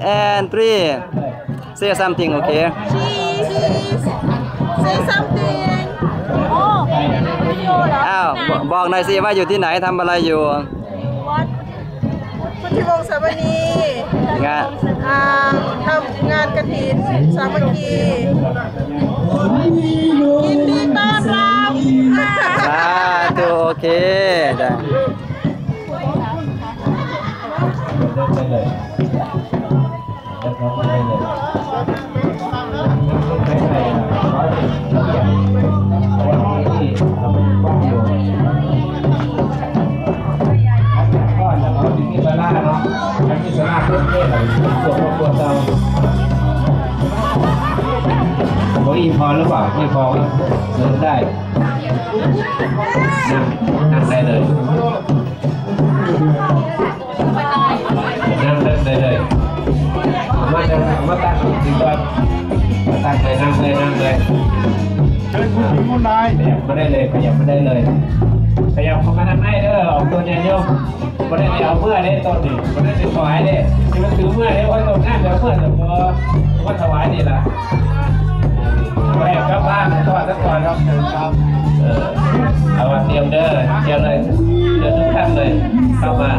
and three say something okay Cheese. Say something. โอ้วิดีโอเหรออ้าวบบอกหน่อยสิว่าอยู่ที่ไหนทำอะไรอยู่ วัดพุทธิวงศ์สามณีงาน อ่าทำงานกระถินสามัคคียินดีต้อนรับสาธุโอเคได้ได้ ล่าเนาะอันนี้สลาเพื่อนเพื่อนอะไรตัวพวกตัวเตาโอ้ยพอหรือเปล่าไม่พอเดินได้นั่งนั่งได้เลยนั่งเล่นได้เลยผมว่าจะผมว่าตั้งดีกว่าตั้งเลยนั่งเลยนั่งเลยเชิญคุณถึงคุณนายขยับไม่ได้เลยขยับไม่ได้เลย เด้อออกตัวเนี่ยโยมไม่ได้เอาเมื่อได้ต้นนี่ไม่ได้ถวายเด้ที่มันถือเมื่อได้ว่าตรงนั้าเดี๋ยวเมื่อแต่พอว่าถวายนี่แหละไปกลับบ้านก่อนสักก่อนครับเออเอามาเตรียมเด้อเตรียมเลยเดี๋ยวทุกท่านเลยเข้ามา